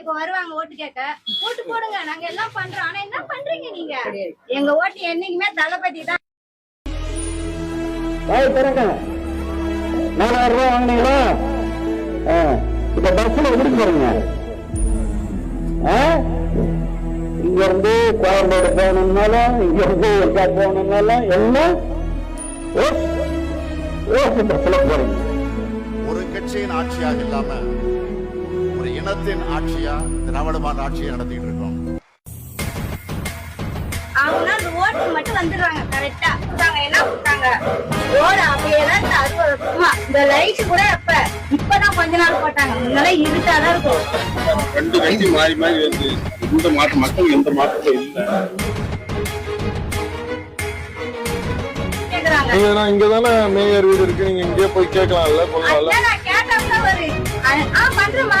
இப்ப வருவாங்க ஓட்டு கேட்க ஓட்டு போடுங்க. நாங்க எல்லாம் பண்றோம். ஆனா என்ன பண்றீங்க நீங்க? எங்க ஓட்டு என்னைக்குமே தளபதி தான். நாலாயிரம் ரூபாய் வாங்கினீங்களா? ஆ, இப்ப பஸ்ல எதுக்கு போறீங்க? இங்க இருந்து கோயம்பேடு போகணும்னாலும் இங்க இருந்து எங்கா போகணும்னாலும் எல்லாம் பஸ்ல போறீங்க. ஒரு கட்சியின் ஆட்சியாக இல்லாம இனத்தின் ஆட்சியா திராவிட மாடல் ஆட்சியை நடத்திட்டு இருக்கோம். மட்டும் வந்துடுறாங்க கரெக்டா என்ன கொடுத்தாங்க இந்த அறுபது வருஷமா இந்த லைட் கூட எப்ப இப்பதான் கொஞ்ச நாள் போட்டாங்க. முன்னால இருட்டாதான் இருக்கும். ரெண்டு கட்சி மாறி மாறி வருது எந்த மாற்றம் மக்கள் எந்த மாற்றமும் இல்லை. கேக்குறாங்க. நீங்க இங்க தானே மேயர் வீடு இருக்கு நீங்க இங்கேயே போய் கேட்கலாம்ல நான் கேட்டா பண்றோமா